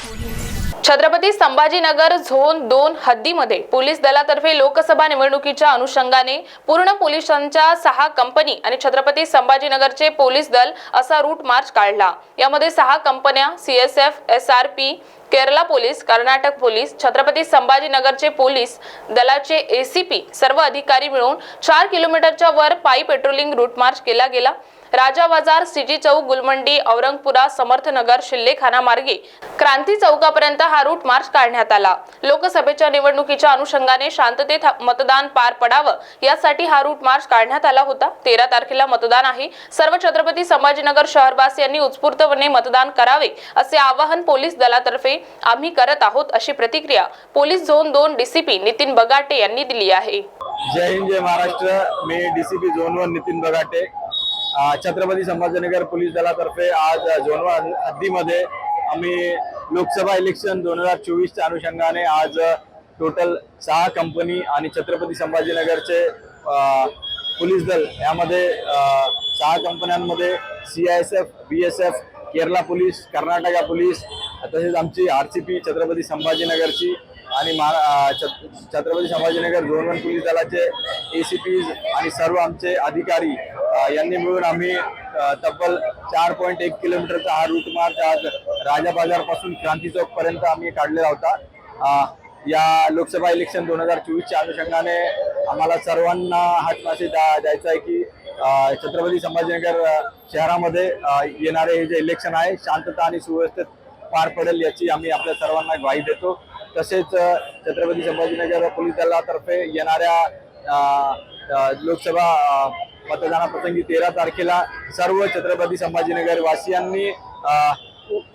Chhatrapati Sambhajinagar zone दोन हद्दीमध्ये police दलातर्फे लोकसभा निवडणुकीच्या अनुषंगाने पूर्ण पोलिसांच्या सहा कंपनी आणि छत्रपती संभाजीनगरचे पोलीस दल असा रूट मार्च काढला. यामध्ये सहा कंपन्या CSF S R P Kerala police Karnataka police Chhatrapati संभाजीनगरचे police दलाचे एसीपी सर्व अधिकारी मिळून चार किलोमीटरच्या वर पायी पेट्रोलिंग रूट मार्च केला गेला. राजा बाजार सिटी चौक गुलमंडी औरंगपुरा समर्थनगर शिल्लेखाना मार्गे क्रांती चौकापर्यंत हा रूट मार्च काढण्यात आला. लोकसभेच्या निवडणुकीच्या अनुषंगाने शांततेत मतदान पार पडावं यासाठी हा रूट मार्च काढण्यात आला होता. तेरा तारखेला मतदान आहे. सर्व छत्रपती संभाजीनगर शहरवासियांनी उत्स्फूर्तपणे मतदान करावे असे आवाहन पोलीस दलातर्फे आम्ही करत आहोत अशी प्रतिक्रिया पोलीस झोन दोन डीसीपी नितीन बगाटे यांनी दिली आहे. जय हिंद जय महाराष्ट्र. मी DCP zone one Nitin Bagate. Chhatrapati Sambhajinagar police दलातर्फे आज झोन हद्दीमध्ये आम्ही लोकसभा इलेक्शन दोन हजार चोवीसच्या अनुषंगाने आज टोटल सहा कंपनी आणि छत्रपती संभाजीनगरचे पोलीस दल यामध्ये सहा कंपन्यांमध्ये C I S F B S F Kerala police Karnataka police तसेच आमची आर सी पी छत्रपती संभाजीनगरची आणि महा छत- छत्रपती संभाजीनगर झोनवन पोलीस दलाचे ए सी पीज आणि सर्व आमचे अधिकारी यांनी मिळून आम्ही तब्बल चार पॉईंट एक किलोमीटरचा हा रूट मार्च आज राजा बाजारपासून क्रांती चौकपर्यंत आम्ही काढलेला होता. या लोकसभा इलेक्शन दोन हजार चोवीसच्या अनुषंगाने आम्हाला सर्वांना हातमाशी द्या- द्यायचा आहे की छत्रपती संभाजीनगर शहरामध्ये येणारे हे जे इलेक्शन आहे शांतता आणि सुव्यवस्थेत पार पडेल याची आम्ही आपल्या सर्वांना ग्वाही देतो. तसेच छत्रपती संभाजीनगर पोलीस दलातर्फे येणाऱ्या लोकसभा मतदानाप्रसंगी तेरा तारखेला सर्व छत्रपती संभाजीनगर वासियांनी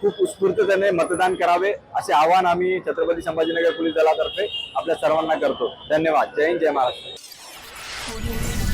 खूप उत्स्फूर्ततेने मतदान करावे असे आवाहन आम्ही छत्रपती संभाजीनगर पोलीस दलातर्फे आपल्या सर्वांना करतो. धन्यवाद. जय हिंद जय महाराष्ट्र.